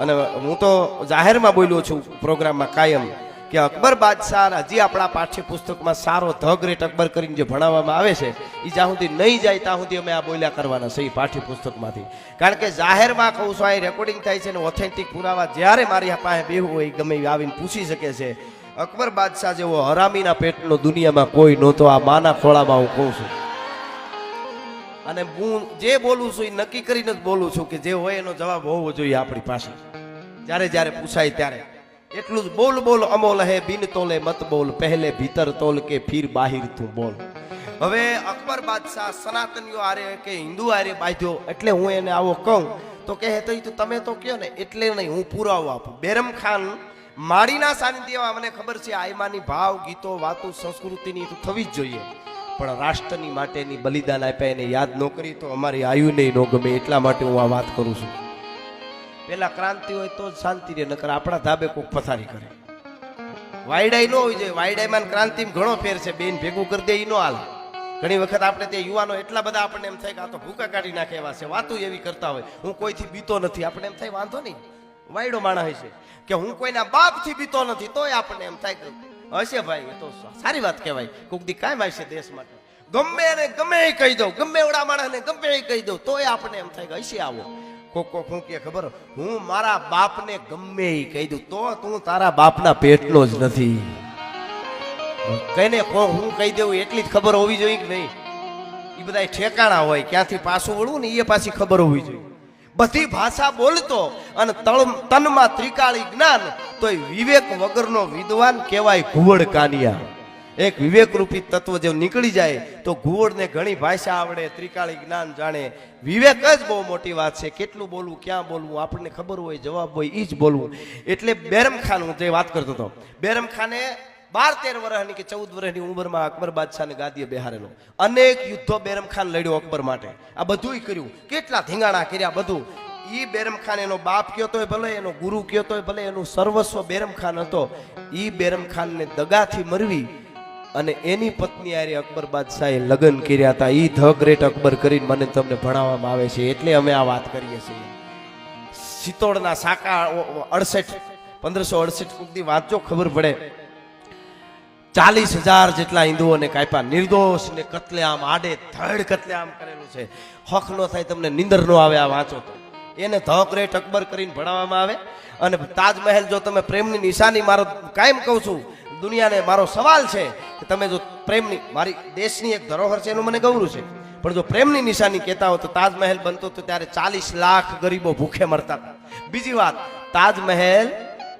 અને હું તો જાહેરમાં બોલ્યો છું પ્રોગ્રામમાં કાયમ કે અકબર બાદશાહ હજી આપણા પાઠ્યપુસ્તકમાં સારો ધ ગ્રેટ અકબર કરીને જે ભણાવવામાં આવે છે એ જ્યાં સુધી નહીં જાય ત્યાં સુધી અમે આ બોલ્યા કરવાના છે એ પાઠ્યપુસ્તકમાંથી. કારણ કે જાહેરમાં કહું છું, આ રેકોર્ડિંગ થાય છે ને ઓથેન્ટિક પુરાવા જ્યારે મારી પાસે બેહું હોય ગમે એ આવીને પૂછી શકે છે. અકબર બાદશાહ જેવો હરામીના પેટનો દુનિયામાં કોઈ નહોતો, આ માના ખોળામાં હું કહું છું. અને હું જે બોલું છું એ નક્કી કરીને જ બોલું છું કે જે હોય એનો જવાબ હોવો જોઈએ આપણી પાસે. જ્યારે જ્યારે પૂછાય ત્યારે. એટલું જ બોલ બોલ અમોલ હે બિન તોલે મત બોલ, પહેલે ભીતર તોલ કે ફીર બાહિર તું બોલ. હવે અકબર બાદશાહ સનાતનીઓ આરે કે હિન્દુ આરે બાંધ્યો, એટલે હું એને આવો કહું. તો કહે, તો એ તો તમે તો કહો ને? એટલે નહીં, હું પુરાવો આપું. બેરમ ખાન માળીના સાનિધ્યમાં મને ખબર છે, આયમાની ભાવ, ગીતો, વાતો, સંસ્કૃતિની તો થવી જ જોઈએ. પણ રાષ્ટ્રની માટેની બલિદાન આપ્યા એને યાદ ન કરી તો અમારી આયુ નહીં, ન ગમે એટલા માટે હું આ વાત કરું છું. પેલા ક્રાંતિ હોય તો જ શાંતિ રહે, નકર આપણા ધાબે કોક પથારી કરે. વાયડાઈ ન હોય જોઈએ વાયડાઈમાં ક્રાંતિમાં ઘણો ફેર છે, બેન ભેગું કરી દે એ ન હાલ. ઘણી વખત આપણે તે યુવાનો એટલા બધા આપણને એમ થાય કે આ તો ભૂકા કાઢી નાખે એવા છે, વાતો એવી કરતા હોય. હું કોઈથી બીતો નથી આપણે એમ થાય વાંધો નહીં. વાયડો માણસ છે કે હું કોઈના બાપથી બીતો નથી, તોય આપણને એમ થાય કે હશે ભાઈ, એ તો સારી વાત કહેવાય. કોક દી કાયમ આવશે દેશ માટે. ગમે એને ગમે એ કહી દઉં, ગમે એવડા માણસને ગમે એ કહી દઉં, તોય આપણને એમ થાય કે હશે આવો. કોક કોક હું કે ખબર, હું મારા બાપને ગમે એ કહી દઉં, તો તું તારા બાપના પેટનો જ નથી. કઈને કો હું કહી દેવું એટલી જ ખબર હોવી જોઈએ કે નહીં? એ બધા ઠેકાણા હોય, ક્યાંથી પાછું વળવું ને એ પાછી ખબર હોવી જોઈએ. બધી ભાષા બોલતો અને તનમાં ત્રિકાળી જ્ઞાન તો વિવેક વગરનો વિદ્વાન કહેવાય ઘુવડ કાનિયા. એક વિવેક રૂપી તત્વ જે નીકળી જાય, તો ઘુવડને ઘણી ભાષા આવડે, ત્રિકાળી જ્ઞાન જાણે. વિવેક જ બહુ મોટી વાત છે, કેટલું બોલવું, ક્યાં બોલવું, આપણને ખબર હોય, જવાબ હોય એ જ બોલવું. એટલે બેરમ ખાન હું જે વાત કરતો હતો બેરમ ખાને બાર તેર વર્ષની કે ચૌદ વર્ષની ઉંમરમાં અકબર બાદશાહને ગાદીએ બેહારેલો. અનેક યુદ્ધો બેરમ ખાન લડ્યો અકબર માટે. આ બધુંય કર્યું. કેટલા ધીંગાણા કર્યા બધું. ઈ બેરમ ખાન એનો બાપ કયો તોય ભલે, એનો ગુરુ કયો તોય ભલે, એનું સર્વસ્વ બેરમ ખાન હતો. ઈ બેરમ ખાનને દગાથી મરવી અને એની પત્ની આરે અકબર બાદશાહે લગ્ન કર્યા હતા. ઈ ધ ગ્રેટ અકબર કરીને મને તમને ભણાવવામાં આવે છે. એટલે અમે આ વાત કરીએ છીએ. સિત્તોડના સાકા અડસઠ, પંદરસો અડસઠ સુધી વાંચો, ખબર પડે. ચાલીસ હજાર જેટલા હિન્દુઓને કાપ્યા. નિર્દોષ ને કતલેઆમ, આડે ધડ કતલેઆમ કરેલું છે. હક નો થાય તમને નિંદર નો આવે આ વાંચો તો. એને ધોકરે ટકબર કરીને ભણાવવામાં આવે. અને તાજમહેલ જો તમે પ્રેમની નિશાની મારો કાયમ કહું છું, દુનિયાને મારો સવાલ છે કે તમે જો પ્રેમની, મારી દેશની એક ધરોહર છે એનું મને ગૌરવ છે. પણ જો પ્રેમની નિશાની કહેતા હો તો તાજમહેલ બનતો તો ત્યારે ચાલીસ લાખ ગરીબો ભૂખે મરતા હતા. બીજી વાત, તાજમહેલ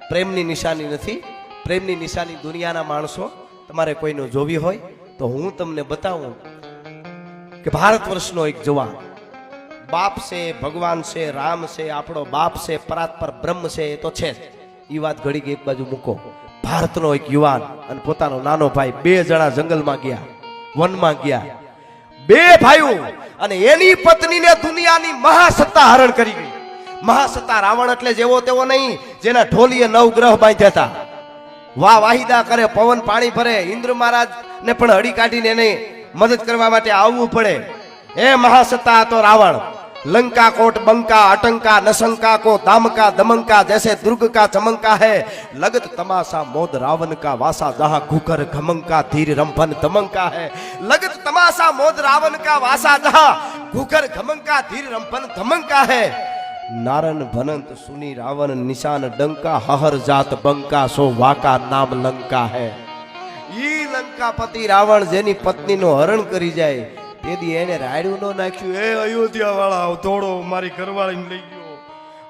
પ્રેમની નિશાની નથી. પ્રેમની નિશાની દુનિયાના માણસો તમારે કોઈનું જોવી હોય તો હું તમને બતાવું કે ભારત વર્ષનો એક જવાન. બાપ છે, ભગવાન છે, રામ છે, આપણો બાપ છે, પરાત્પર બ્રહ્મ છે, એ તો છે એ વાત ઘડી એક બાજુ મૂકો. ભારતનો એક યુવાન અને પોતાનો નાનો ભાઈ બે જણા જંગલમાં ગયા, વનમાં ગયા. બે ભાઈઓ અને એની પત્નીને દુનિયાની મહાસત્તા હરણ કરી ગઈ. મહાસત્તા રાવણ એટલે જેવો તેવો નહીં, જેના ઢોલીએ નવ ગ્રહ બાંધ્યા હતા. વાહ વાહિદા કરે, પવન પાણી ભરે, ઇન્દ્ર મહારાજ ને પણ હડી કાઢીને એને મદદ કરવા માટે આવવું પડે. એ મહાસત્તા હતો રાવણ, લંકા કોટ, બંકા અટંકા નસંકા કો, દામકા, દમંકા, જૈસે દુર્ગ કા ચમંકા હે. લગત તમાસા મોદ રાવણ કા વાસા દહા ઘુકર ઘમંકા, ધીર, રંભન, દમંકા હે. લગત તમાસા મોદ રાવણ કા વાસા દહા ઘુકર ઘમંકા, ધીર, રંભન, ધમંકા હે. નારણ ભનંત, સુની રાવણ, નિશાન ડંકા, હહર જાત બંકા, સો વાકા નામ લંકા હે. ઈ લંકાપતિ રાવણ જેની પત્નીનું હરણ કરી જાય તેથી એને રાયડું ન નાખ્યું. એ અયોધ્યા વાળા થોડો મારી ઘરવાળીને લઈ ગયો.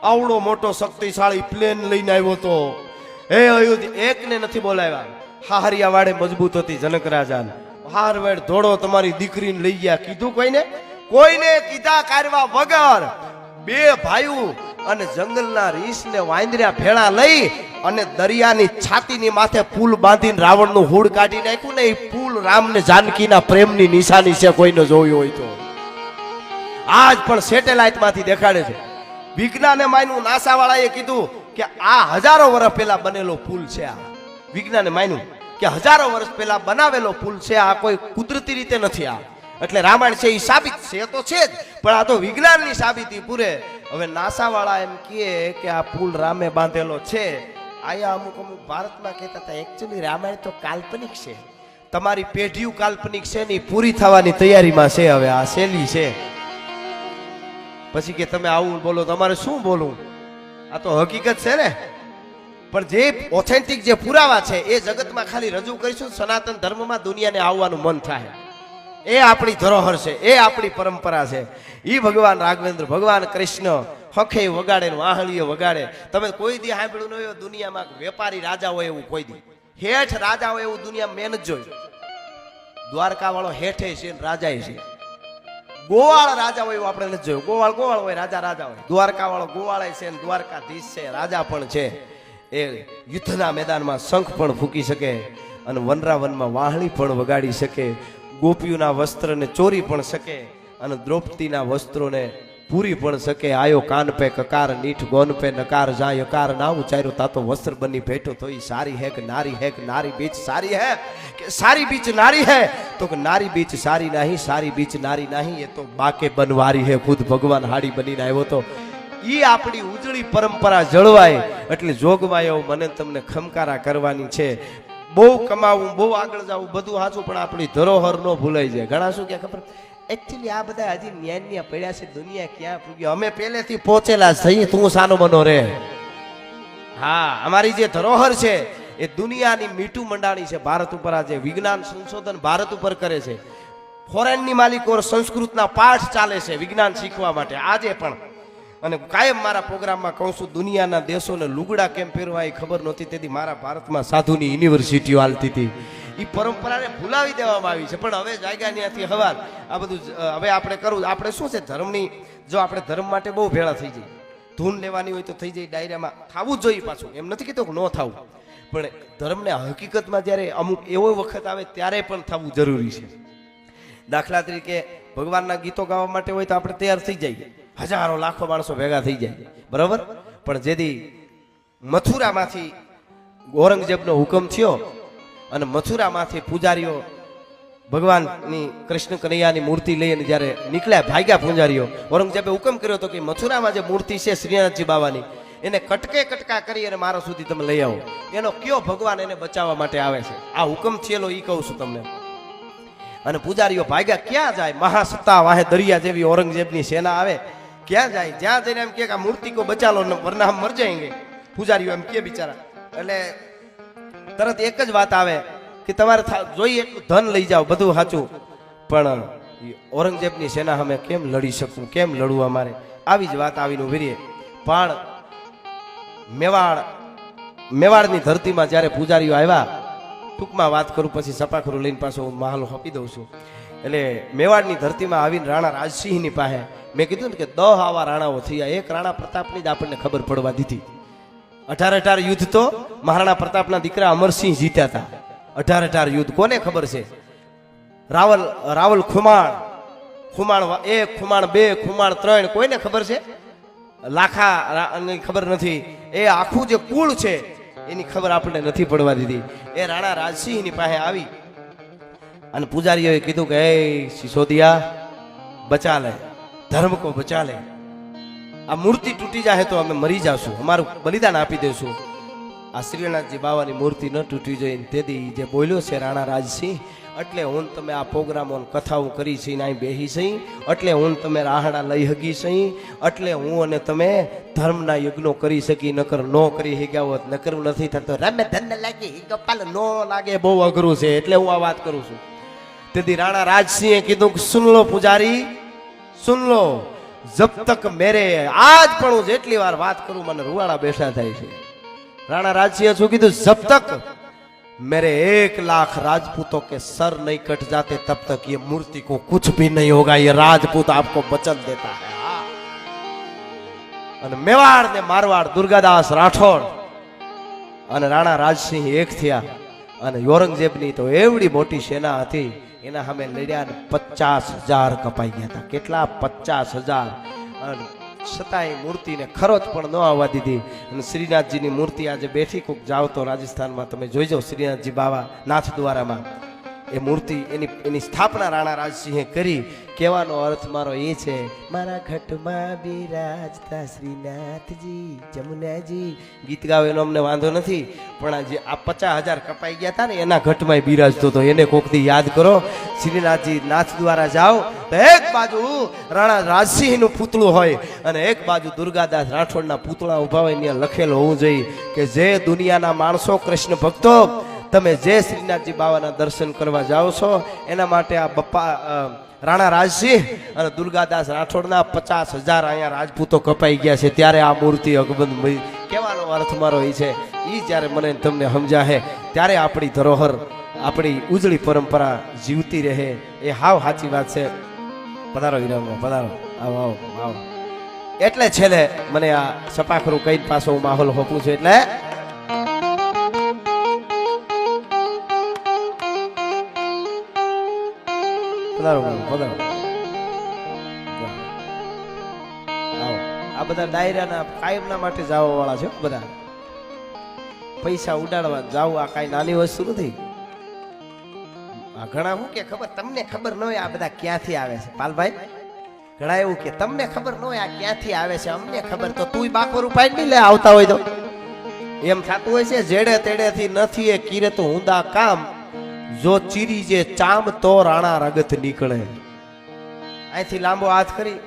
આવડો મોટો શક્તિશાળી પ્લેન લઈને આવ્યો તો. એ અયોધ્યા, એકને નથી બોલાવ્યા. હાહરિયા વાડે મજબૂત હતી, જનક રાજાને. હારવેડ ધોડો તમારી દીકરીને લઈ ગયા. કીધું કોઈને? કોઈને કીધા કારવા વગર. બે ભાઈઓ અને જંગલના રીસને વાંદર્યા ભેળા લઈ અને દરિયાની છાતીની માથે પુલ બાંધીને રાવણનું હુડ કાઢી નાખ્યું ને એ પુલ રામને જાનકીના પ્રેમની નિશાની છે, કોઈને જોયું હોય તો. આજ પણ સેટેલાઇટમાંથી દેખાડે છે. વિજ્ઞાને માન્યું, નાસાવાળાએ કીધું કે આ હજારો વર્ષ પહેલા બનેલો પુલ છે આ. વિજ્ઞાને માન્યું કે હજારો વર્ષ પહેલા બનાવેલો પુલ છે આ, કોઈ કુદરતી રીતે નથી આ. એટલે રામાયણ છે, એ સાબિત છે તો છે જ. પણ આ તો વિજ્ઞાનની સાબિતી પૂરે. હવે નાસાવાળા એમ કહે કે આ પુલ રામે બાંધેલો છે. આયા અમુક અમુક ભારતમાં કહેતા હતા એકચ્યુઅલી રામાયણ તો કાલ્પનિક છે. તમારી પેઢીયું કાલ્પનિક છે ને પૂરી થવાની તૈયારીમાં છે હવે, આ શૈલી છે. પછી કે, તમે આવું બોલો તમારે શું બોલવું? આ તો હકીકત છે ને. પણ જે ઓથેન્ટિક જે પુરાવા છે, એ જગતમાં ખાલી રજૂ કરીશું, સનાતન ધર્મમાં દુનિયાને આવવાનું મન થાય. એ આપણી ધરોહર છે, એ આપણી પરંપરા છે. ઈ ભગવાન રાઘવેન્દ્ર, ભગવાન કૃષ્ણ હખે વગાડે ને વાહળીઓ વગાડે. તમે કોઈ દી સાંભળ્યું ન હોય, દુનિયામાં વેપારી રાજા હોય એવું કોઈ દી. હેઠ રાજા હોય એવું દુનિયા મેં જ જોયું. દ્વારકા વાળો હેઠે છે રાજા છે. ગોવાળ રાજા હોય એવું આપણે નથી જોયું. ગોવાળ ગોવાળ હોય, રાજા રાજા હોય. દ્વારકા વાળો ગોવાળ છે દ્વારકાધીશ છે, રાજા પણ છે. એ યુદ્ધના મેદાનમાં શંખ પણ ફૂંકી શકે અને વનરાવનમાં વાહણી પણ વગાડી શકે. ગોપીઓના વસ્ત્રને ચોરી પણ શકે અને દ્રૌપદીના વસ્ત્રોને પૂરી પણ શકે. આયો કાન પે કકાર, નીઠ ગોન પે નકાર, જાય અકાર ના ઉચાર્યો તાતો વસ્ત્ર બની ભેટો તો ઈ સારી હે કે નારી હે કે નારી બીચ સારી હે કે સારી બીચ નારી હે? તો કે નારી બીચ સારી નહીં, સારી બીચ નારી નહીં, એ તો બાકે બનવારી હે. ખુદ ભગવાન હાડી બનીને આવ્યો તો ઈ આપણી ઉજળી પરંપરા જળવાય. એટલે એવું મને તમને ખમકારા કરવાની છે. બહુ કમાવું, બહુ આગળ જવું, બધું સાચું, પણ આપણી ધરોહર ન ભૂલાઈ જાય. ઘણા શું કે ખબર? એકચ્યુઅલી આ બધા હજી ન્યાય ન્યા પડ્યા છે, દુનિયા ક્યાં પૂગી અમે પહેલેથી પહોંચેલા થઈ તું સાનો મનો રે. હા, અમારી જે ધરોહર છે, એ દુનિયાની મીઠું મંડાણી છે, ભારત ઉપર આજે વિજ્ઞાન સંશોધન ભારત ઉપર કરે છે. ફોરેનની માલિકો સંસ્કૃતના પાઠ ચાલે છે, વિજ્ઞાન શીખવા માટે. આજે પણ અને કાયમ મારા પ્રોગ્રામમાં કહું છું, દુનિયાના દેશોને લુગડા કેમ પહેરવા એ ખબર નહોતી, તેથી મારા ભારતમાં સાધુની યુનિવર્સિટીઓ હાલતી હતી. એ પરંપરાને ભૂલાવી દેવામાં આવી છે. પણ હવે જાગ્યા ત્યાંથી હવાર. આ બધું હવે આપણે કરવું, આપણે શું છે, ધર્મની, જો આપણે ધર્મ માટે બહુ ભેળા થઈ જઈએ, ધૂન લેવાની હોય તો થઈ જાય, ડાયરામાં થવું જોઈએ પાછું. એમ નથી કીધું કે ન થવું. પણ ધર્મને હકીકતમાં જ્યારે અમુક એવો વખત આવે ત્યારે પણ થવું જરૂરી છે. દાખલા તરીકે ભગવાનના ગીતો ગાવા માટે હોય તો આપણે તૈયાર થઈ જઈએ. હજારો, લાખો માણસો ભેગા થઈ જાય. બરાબર? પણ જેથી મથુરામાંથી ઔરંગઝેબનો હુકમ થયો અને મથુરામાંથી પૂજારીઓ ભગવાનની કૃષ્ણ કનૈયાની મૂર્તિ લઈને જ્યારે નીકળ્યા, ભાગ્યા પૂજારીઓ, ઔરંગઝેબે હુકમ કર્યો હતો કે મથુરામાં જે મૂર્તિ છે શ્રીનાથજી બાવાની, એને કટકે કટકા કરી અને મારા સુધી તમે લઈ આવો. એનો કયો ભગવાન એને બચાવવા માટે આવે છે? આ હુકમ થયેલો એ કહું છું તમને. અને પૂજારીઓ ભાગ્યા ક્યાં જાય? મહાસત્તા વાહે દરિયા જેવી ઔરંગઝેબની સેના આવે. ક્યાં જાય? જ્યાં જઈને એમ કે આ મૂર્તિ કો બચાલો વરના હમ મર જાયેંગે. પૂજારીઓ એમ કે બિચારા. એટલે તરત એક જ વાત આવે કે તમારે જોઈએ ધન લઈ જાઓ, બધું સાચું. પણ ઔરંગઝેબની સેના અમે કેમ લડી શકું? કેમ લડવું અમારે? આવી જ વાત આવીને ઊભી પણ મેવાડ, મેવાડની ધરતીમાં જ્યારે પૂજારીઓ આવ્યા ટૂંકમાં વાત કરું, પછી સપાખરું લઈને પાછો મહાલ આપી દઉં છું. એટલે મેવાડની ધરતીમાં આવીને રાણા રાજસિંહની પાસે મેં કીધું ને કે દહ આવા રાણાઓ થયા. એક રાણા પ્રતાપની જ આપણને ખબર પડવા દીધી. અઢાર અઢાર યુદ્ધ તો મહારાણા પ્રતાપના દીકરા અમરસિંહ જીત્યા હતા. અઢાર અઢાર યુદ્ધ કોને ખબર છે? રાવલ રાવલ ખુમાણ. ખુમાણ એક, ખુમાણ બે, ખુમાણ ત્રણ, કોઈને ખબર છે? લાખા ખબર નથી. એ આખું જે કુળ છે એની ખબર આપણને નથી પડવા દીધી. એ રાણા રાજસિંહની પાસે આવી અને પૂજારીઓએ કીધું કે, એ સિસોદિયા, બચા લે. ધર્મ કો બચા આ મૂર્તિ તૂટી જાય તો અમે મરી જાશું. અમારું બલિદાન આપી દેશું. આ શ્રીનાથજી બાવાની મૂર્તિ ન તૂટી જોઈએ તેથી જે બોલ્યો છે રાણા રાજસિંહ, એટલે હું તમે આ પ્રોગ્રામો કથાઓ કરી છે અહીં બેહી સઈ એટલે હું તમે રાહડા લઈ હગી સઈ એટલે હું અને તમે ધર્મના યજ્ઞો કરી શકી નકર નો કરી શક્યા હોત, નકર નથી થતો. રમે ધન લાગી કપાલ નો લાગે, બહુ અઘરું છે, એટલે હું આ વાત કરું છું. તેથી રાણા રાજસિંહે કીધું સુન લો પુજારી, સુન લો, જબ તક મેરે આજ પણ હું જેટલી વાર વાત કરું, મને રૂવાડા બેઠા થાય છે. રાણા રાજસિંહે શું કીધું જબ તક मेरे एक लाख राजपूतों के सर नहीं कट जाते तब तक ये मूर्ति को कुछ भी नहीं होगा ये राजपूत आपको वचन देता है हाँ। અને મેવાડ ને મારવાડ દુર્ગાદાસ રાઠોડ અને રાણા રાજસિંહ એક થયા અને ઔરંગઝેબની તો એવડી મોટી સેના હતી એના સામે લડ્યા ને પચાસ હજાર કપાઈ ગયા હતા કેટલા પચાસ હજાર અને છતાંય મૂર્તિને ખરોચ પણ ન આવવા દીધી. અને શ્રીનાથજીની મૂર્તિ આજે બેઠી કોક જાઓ તો રાજસ્થાનમાં. તમે જોઈજો શ્રીનાથજી બાવા નાથ દ્વારામાં એ મૂર્તિ એની એની સ્થાપના રાણા રાજસિંહે કરી. કહેવાનો અર્થ મારો એ છે, મારા ઘટમાં બિરાજતા શ્રીનાથજી, જમુનાજી. ગીત ગાવે એનો અમને વાંધો નથી, પણ આ જે આ પચાસ હજાર કપાઈ ગયા હતા ને એના ઘટમાં બિરાજતો હતો. એને કોકથી યાદ કરો, શ્રીનાથજી નાથ દ્વારા જાઓ એક બાજુ રાણા રાજસિંહનું પૂતળું હોય અને એક બાજુ દુર્ગાદાસ રાઠોડના પૂતળા ઊભા હોય ત્યાં લખેલું હોવું જોઈએ કે જે દુનિયાના માણસો કૃષ્ણ ભક્તો, તમે જે શ્રીનાથજી બાવાના દર્શન કરવા જાઓ છો, એના માટે આ બપ્પા રાણા રાજસિંહ અને દુર્ગાદાસ રાઠોડના પચાસ હજાર અહીંયા રાજપૂતો કપાઈ ગયા છે. ત્યારે આ મૂર્તિ અકબંધ કહેવાનો અર્થ મારો એ છે એ જ્યારે મને તમને સમજાશે ત્યારે આપણી ધરોહર, આપણી ઉજળી પરંપરા જીવતી રહે. એ હાવ સાચી વાત છે. પધારો વિરામમાં પધારો. આવો આવો આવો. એટલે છેલ્લે મને આ સપાખરું કઈ પાછો માહોલ હોપું છું એટલે પધારો પધારો આવો. આ બધા ડાયરાના કાયમના માટે જવા છે બધા. પૈસા ઉડાડવા, જાવ આ કાંઈ નાની વસ્તુ નથી. ઘણા હું કે ખબર તમને ખબર ન હોય આ બધા ક્યાંથી આવે છે? પાલભાઈ? ઘણા એવું કે તમને ખબર ન હોય આ ક્યાંથી આવે છે? અમને ખબર તો તું બાકોર ઉપાય નહીં લે, આવતા હોય તો. એમ થતું હોય છે, જેડે તેડેથી નથી એ કીરે તો ઊંધા કામ. જો ચીરી જે ચામ તો રાણા રગત નીકળે. અહીંથી લાંબો હાથ કરી